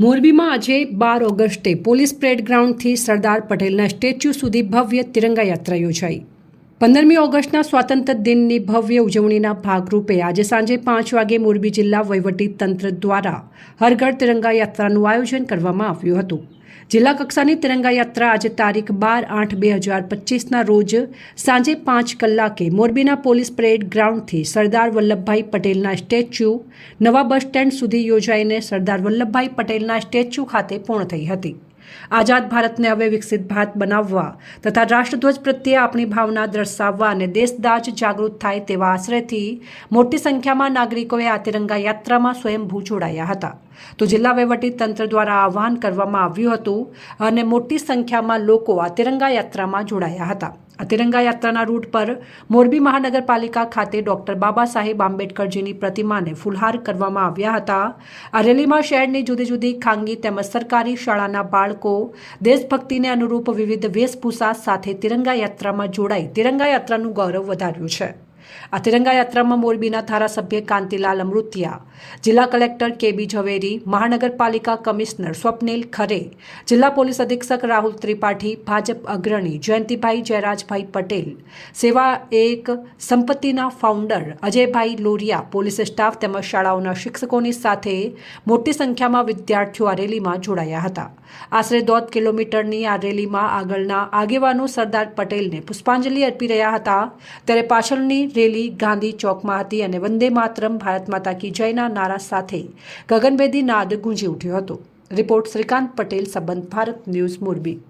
મોરબીમાં આજે બાર ઓગસ્ટે પોલીસ પરેડ ગ્રાઉન્ડથી સરદાર પટેલના સ્ટેચ્યુ સુધી ભવ્ય તિરંગા યાત્રા યોજાઈ. પંદરમી ઓગસ્ટના સ્વાતંત્ર્ય દિનની ભવ્ય ઉજવણીના ભાગરૂપે આજે સાંજે પાંચ વાગે મોરબી જિલ્લા તંત્ર દ્વારા હરઘર તિરંગા યાત્રાનું આયોજન કરવામાં આવ્યું હતું. જિલ્લા કક્ષાની તિરંગા યાત્રા આજે તારીખ બાર આઠ બે હજાર પચીસના રોજ સાંજે પાંચ કલાકે મોરબીના પોલીસ પરેડ ગ્રાઉન્ડથી સરદાર વલ્લભભાઈ પટેલના સ્ટેચ્યુ, નવા બસ સ્ટેન્ડ સુધી યોજાઈને સરદાર વલ્લભભાઈ પટેલના સ્ટેચ્યુ ખાતે પૂર્ણ થઈ હતી. આઝાદ ભારતને હવે વિકસિત ભારત બનાવવા તથા રાષ્ટ્રધ્વજ પ્રત્યે આપણી ભાવના દર્શાવવા અને દેશદાજ જાગૃત થાય તેવા આશ્રયથી મોટી સંખ્યામાં નાગરિકોએ આ તિરંગા યાત્રામાં સ્વયંભૂ જોડાયા હતા. તો જિલ્લા તંત્ર દ્વારા આહવાન કરવામાં આવ્યું હતું અને મોટી સંખ્યામાં લોકો આ તિરંગા યાત્રામાં જોડાયા હતા. આ તિરંગા યાત્રાના રૂટ પર મોરબી મહાનગરપાલિકા ખાતે ડોક્ટર બાબા સાહેબ આંબેડકરજીની પ્રતિમાને ફુલહાર કરવામાં આવ્યા હતા. આ રેલીમાં શહેરની જુદી જુદી ખાનગી તેમજ સરકારી શાળાના બાળકો, દેશભક્તિને અનુરૂપ વિવિધ વેશભૂષા સાથે તિરંગા યાત્રામાં જોડાઈ તિરંગા યાત્રાનું ગૌરવ વધાર્યું છે. આ તિરંગા યાત્રામાં મોરબીના ધારાસભ્ય કાંતિલાલ અમૃતિયા, જિલ્લા કલેક્ટર કેબી ઝવેરી, મહાનગરપાલિકા કમિશનર સ્વપ્નિલ ખરે, જિલ્લા પોલીસ અધિક્ષક રાહુલ ત્રિપાઠી, ભાજપ અગ્રણી જયંતિભાઈ જયરાજભાઈ પટેલ, સેવા એક સંપત્તિના founder Ajaybhai Loriya, police staff તેમજ શાળાઓના શિક્ષકોની સાથે મોટી સંખ્યામાં વિદ્યાર્થીઓ આ રેલીમાં જોડાયા હતા. આશરે દોઢ કિલોમીટરની આ રેલીમાં આગળના આગેવાનો સરદાર પટેલને પુષ્પાંજલિ અર્પી રહ્યા હતા. ત્યારે પાછળની રેલી ગાંધી ચોકમાં હતી અને વંદે માતરમ ભારત માતા કી જયના નારા સાથે ગગનભેદી નાદ ગુંજી ઉઠ્યો હતો. રિપોર્ટ શ્રીકાંત પટેલ, સંબંધ ભારત ન્યૂઝ, મોરબી.